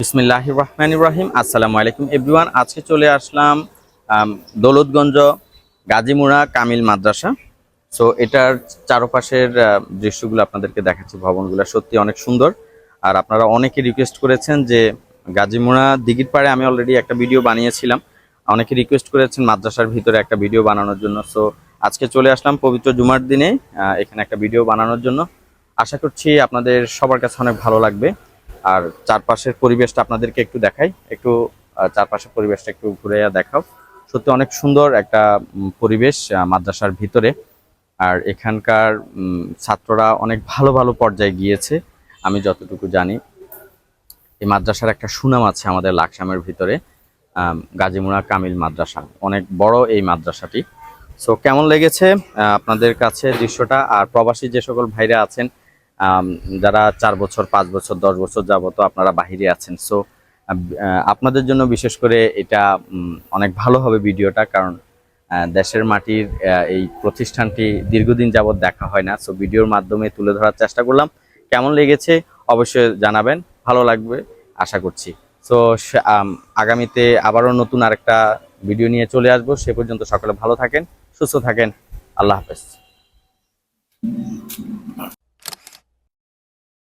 বিসমিল্লাহ রহমান ইব্রাহিম আসসালামু আলাইকুম এভরিওয়ান, আজকে চলে আসলাম দৌলতগঞ্জ, গাজীমুড়া, কামিল মাদ্রাসা। সো এটার চারপাশের দৃশ্যগুলো আপনাদেরকে দেখাচ্ছি, ভবনগুলো সত্যি অনেক সুন্দর। আর আপনারা অনেকে রিকোয়েস্ট করেছেন যে গাজীমুড়া দিঘির পাড়ে আমি অলরেডি একটা ভিডিও বানিয়েছিলাম। অনেকে রিকোয়েস্ট করেছেন মাদ্রাসার ভিতরে একটা ভিডিও বানানোর জন্য। সো আজকে চলে আসলাম পবিত্র জুমার দিনে এখানে একটা ভিডিও বানানোর জন্য। আশা করছি আপনাদের সবার কাছে অনেক ভালো লাগবে। আর চারপাশের পরিবেশটা আপনাদেরকে একটু দেখাই। একটু চারপাশের পরিবেশটা একটু ঘুরে দেখাও। সত্যি অনেক সুন্দর একটা পরিবেশ মাদ্রাসার ভিতরে। আর এখানকার ছাত্ররা অনেক ভালো ভালো পর্যায়ে গিয়েছে আমি যতটুকু জানি। এই মাদ্রাসার একটা সুনাম আছে আমাদের লাকসামের ভিতরে আম, গাজীমুড়া কামিল মাদ্রাসা। অনেক বড় এই মাদ্রাসাটি। সো কেমন লেগেছে আপনাদের কাছে দৃশ্যটা? আর প্রবাসী যে সকল ভাইরা আছেন যারা চার বছর, পাঁচ বছর, দশ বছর যাবত আপনারা বাহিরে আছেন। সো আপনাদের জন্য বিশেষ করে এটা অনেক ভালো হবে ভিডিওটা, কারণ দেশের মাটির এই প্রতিষ্ঠানটি দীর্ঘদিন যাবৎ দেখা হয় না। সো ভিডিওর মাধ্যমে তুলে ধরার চেষ্টা করলাম। কেমন লেগেছে অবশ্যই জানাবেন। ভালো লাগবে, আশা করছি। সো আগামীতে আবারও নতুন আরেকটা ভিডিও নিয়ে চলে আসব। সে পর্যন্ত সকলে ভালো থাকেন, সুস্থ থাকেন। আল্লাহ হাফেজ।